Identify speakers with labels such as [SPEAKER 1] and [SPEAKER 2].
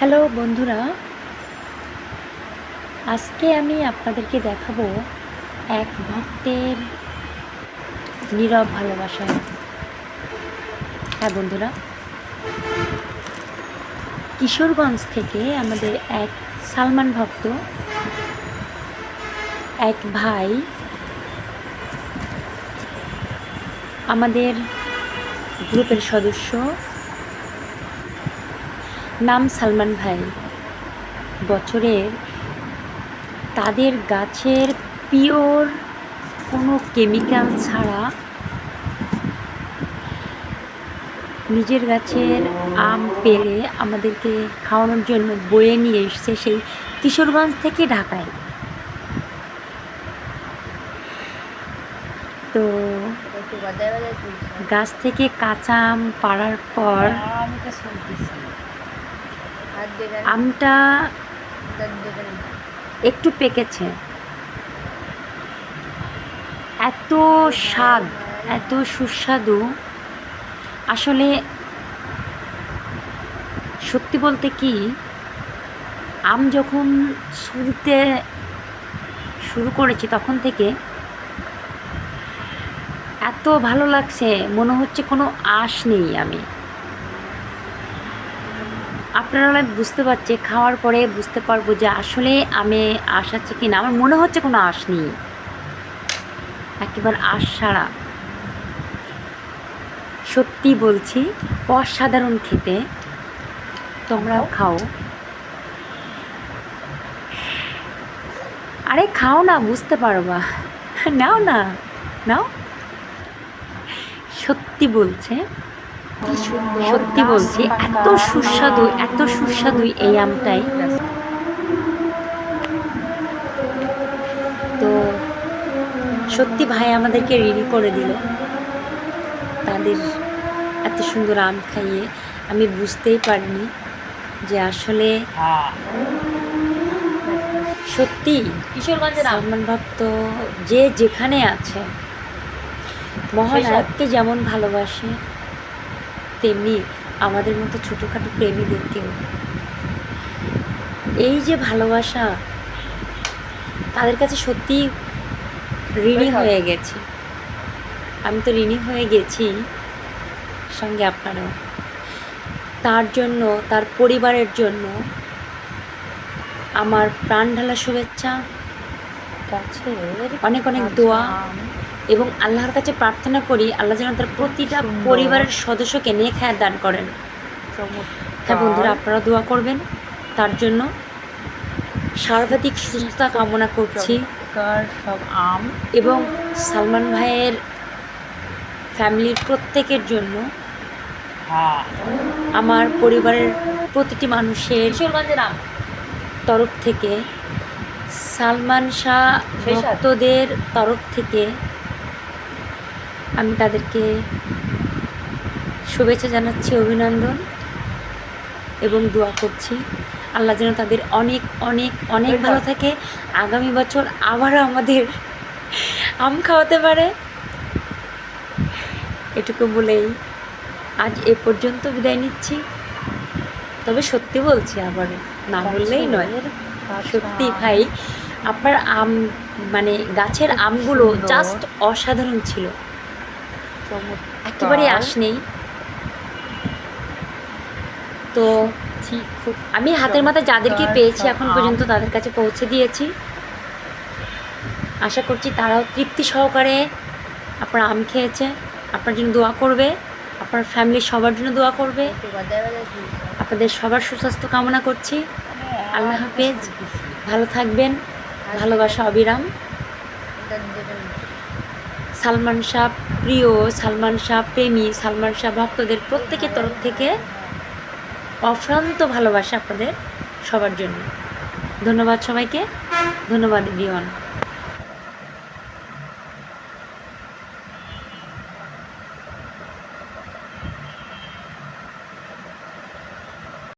[SPEAKER 1] Hello বন্ধুরা, আজকে আমি আপনাদেরকে দেখাবো এক ভক্তের নীরব ভালোবাসা। হ্যাঁ বন্ধুরা, কিশোরগঞ্জ থেকে আমাদের এক সালমান ভক্ত, এক ভাই, আমাদের গ্রুপের সদস্য নাম সালমান ভাই। বছরের তাদের গাছের পিওর কোনো কেমিক্যাল ছাড়া নিজের গাছের আম পেলে আমাদেরকে খাওয়ানোর জন্য বয়ে নিয়ে এসছে সেই কিশোরগঞ্জ থেকে ঢাকায়। তো গাছ থেকে কাঁচা আম পাড়ার পর
[SPEAKER 2] আমি তো শুনতেছি হাত দেবেন
[SPEAKER 1] আমটা একটু পেকেছে। এত স্বাদ, এত সুস্বাদু। আসলে সত্যি বলতে কি, আম যখন শুরুতে শুরু করেছি তখন থেকে এত ভালো লাগছে, মনে হচ্ছে কোনো আশ নেই আমি। আপনারা অনেক বুঝতে পারছে, খাওয়ার পরে বুঝতে পারব যে আসলে আমি আশ আছে কি না আমার মনে হচ্ছে কোনো আশ নেই। একেবারে আশ ছাড়া। সত্যি বলছি, অসাধারণ খেতে। তোমরাও খাও। আরে খাও না, বুঝতে পারবা। নাও না, নাও। সত্যি বলছে। সত্যি বলছি এত সুস্বাদু এত সুস্বাদু এই আমটাই। তো সত্যি ভাই আমাদেরকে ঋণী করে দিল। তাদের এত সুন্দর আম খাইয়ে। আমি বুঝতেই পারিনি যে আসলে সত্যি
[SPEAKER 2] কিশোরগঞ্জের আম।
[SPEAKER 1] সালমান ভক্ত যে যেখানে আছে মহানায়ককে যেমন ভালোবাসে তেমনি আমাদের মতো ছোটোখাটো প্রেমীদেরকেও। এই যে ভালোবাসা তাদের কাছে সত্যি ঋণী হয়ে গেছি। আমি তো ঋণী হয়ে গেছি সঙ্গে আপনারাও। তার জন্য তার পরিবারের জন্য আমার প্রাণ ঢালা শুভেচ্ছা অনেক অনেক দোয়া। এবং আল্লাহর কাছে প্রার্থনা করি আল্লাহ যেন তার প্রতিটা পরিবারের সদস্যকে নিয়ে খায় দান করেন। হ্যাঁ বন্ধুরা আপনারা দোয়া করবেন। তার জন্য সর্বাধিক সুস্থতা কামনা করছি।
[SPEAKER 2] সব আম।
[SPEAKER 1] এবং সালমান ভাইয়ের ফ্যামিলির প্রত্যেকের জন্য
[SPEAKER 2] হ্যাঁ।
[SPEAKER 1] আমার পরিবারের প্রতিটি মানুষের তরফ থেকে সালমান শাহ ভক্তদের তরফ থেকে আমি তাদেরকে শুভেচ্ছা জানাচ্ছি অভিনন্দন এবং দোয়া করছি। আল্লাহ যেন তাদের অনেক অনেক অনেক ভালো থাকে। আগামী বছর আবারও আমাদের আম খাওয়াতে পারে। এটুকু বলেই আজ এ পর্যন্ত বিদায় নিচ্ছি। তবে সত্যি বলছি আবার না বললেই নয়। সত্যি ভাই আপনার আম মানে গাছের আমগুলো জাস্ট অসাধারণ ছিল। একেবারে আশ নেই তো আমি হাতের মাথায় যাদেরকে পেয়েছি এখন পর্যন্ত তাদের কাছে পৌঁছে দিয়েছি। আশা করছি তারাও তৃপ্তি সহকারে আপনার আম খেয়েছে আপনার জন্য দোয়া করবে আপনার ফ্যামিলির সবার জন্য দোয়া করবে। আপনাদের সবার সুস্বাস্থ্য কামনা করছি। আল্লাহ হাফেজ। ভালো থাকবেন। ভালোবাসা অবিরাম। সালমান শাহ প্রিয়, সালমান শাহ প্রেমী, সালমান শাহ ভক্তদের প্রত্যেকের তরফ থেকে অফ্রান্ত ভালোবাসা আপনাদের সবার জন্য। ধন্যবাদ সবাইকে। ধন্যবাদ বিয়ন